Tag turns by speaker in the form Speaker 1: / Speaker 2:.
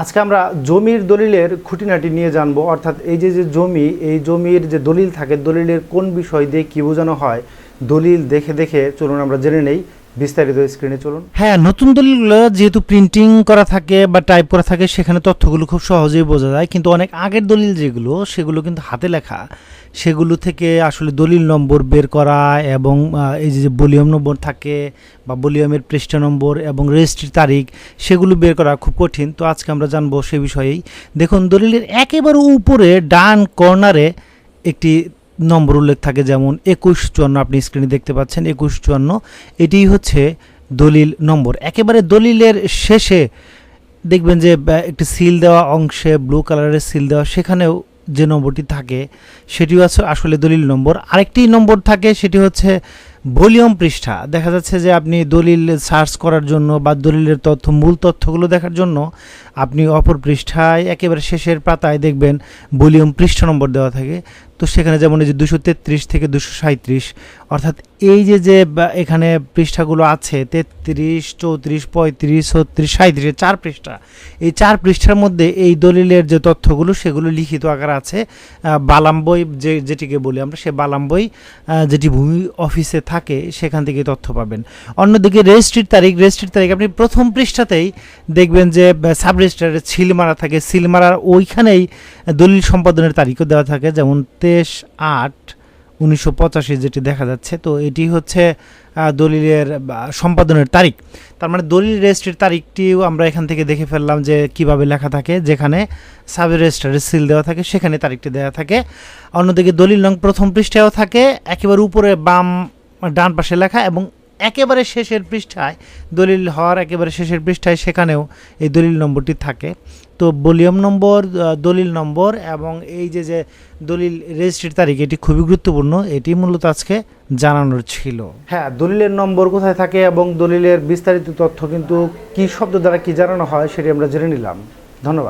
Speaker 1: আজকে আমরা জমির দলিলের খুঁটিনাটি নিয়ে জানব। অর্থাৎ এই যে যে জমি, এই জমির যে দলিল থাকে, দলিলের কোন বিষয় দিয়ে কী বোঝানো হয়, দলিল দেখে দেখে চলুন আমরা জেনে নেই। বিস্তারিত স্ক্রিনে চলুন।
Speaker 2: হ্যাঁ নতুন দলিলগুলো যেহেতু প্রিন্টিং করা থাকে বা টাইপ করা থাকে, সেখানে তথ্যগুলো খুব সহজেই বোঝা যায়। কিন্তু অনেক আগের দলিল যেগুলো, সেগুলো কিন্তু হাতে লেখা। সেগুলো থেকে আসলে দলিল নম্বর বের করা এবং এই যে বলিয়ম নম্বর থাকে বা বলিয়মের পৃষ্ঠা নম্বর এবং রেজিস্ট্রির তারিখ, সেগুলো বের করা খুব কঠিন। তো আজকে আমরা জানব সে বিষয়েই। দেখুন, দলিলের একেবারে উপরে ডান কর্নারে একটি নম্বর উল্লেখ থাকে, যেমন একুশ চুয়ান্ন আপনি স্ক্রিনে দেখতে পাচ্ছেন, একুশ চুয়ান্ন। এটি হচ্ছে দলিল নম্বর। একেবারে দলিলের শেষে দেখবেন যে একটি সিল দেওয়া অংশে ব্লু কালারের সিল দেওয়া, সেখানেও যে নম্বরটি থাকে, সেটিও আসলে দলিল নম্বর। আরেকটি নম্বর থাকে, সেটি হচ্ছে ভলিউম পৃষ্ঠা। দেখা যাচ্ছে যে আপনি দলিল সার্চ করার জন্য বা দলিলের তথ্য, মূল তথ্যগুলো দেখার জন্য আপনি অপর পৃষ্ঠায় একেবারে শেষের পাতায় দেখবেন ভলিউম পৃষ্ঠা নম্বর দেওয়া থাকে। তো সেখানে যেমন এই যে দুশো তেত্রিশ থেকে দুশো সাঁত্রিশ অর্থাৎ এই যে যে এখানে পৃষ্ঠাগুলো আছে, তেত্রিশ, চৌত্রিশ, পঁয়ত্রিশ, ছত্রিশ সাঁত্রিশ চার পৃষ্ঠা। এই চার পৃষ্ঠার মধ্যে এই দলিলের যে তথ্যগুলো, সেগুলো লিখিত আকার আছে। বালাম বই যে, যেটিকে বলি আমরা, সে বালাম বই যেটি ভূমি অফিসে থাকে, সেখান থেকে তথ্য পাবেন। অন্যদিকে রেজিস্ট্রির তারিখ রেজিস্ট্রির তারিখ আপনি প্রথম পৃষ্ঠাতেই দেখবেন যে সাব রেজিস্ট্রারে সিল মারা থাকে। সিল মারার ওইখানেই দলিল সম্পাদনের তারিখও দেওয়া থাকে। যেমন তেইশ আট উনিশশো পঁচাশি যেটি দেখা যাচ্ছে, তো এটি হচ্ছে দলিলের সম্পাদনের তারিখ। তার মানে দলিল রেজিস্ট্রির তারিখটিও আমরা এখান থেকে দেখে ফেললাম যে কীভাবে লেখা থাকে, যেখানে সাব রেজিস্ট্রারের সিল দেওয়া থাকে, সেখানে তারিখটি দেওয়া থাকে। অন্যদিকে দলিল নং প্রথম পৃষ্ঠায়ও থাকে, একেবারে উপরে বাম ডান পাশে লেখা এবং একেবারে শেষের পৃষ্ঠায় দলিল হওয়ার একেবারে শেষের পৃষ্ঠায় সেখানেও এই দলিল নম্বরটি থাকে। তো ভলিউম নম্বর দলিল নম্বর এবং এই যে যে দলিল রেজিস্ট্রির তারিখ, এটি খুবই গুরুত্বপূর্ণ। এটি মূলত আজকে জানানোর ছিল।
Speaker 1: হ্যাঁ দলিলের নম্বর কোথায় থাকে এবং দলিলের বিস্তারিত তথ্য কিন্তু কি শব্দ দ্বারা কি জানানো হয় সেটি আমরা জেনে নিলাম। ধন্যবাদ।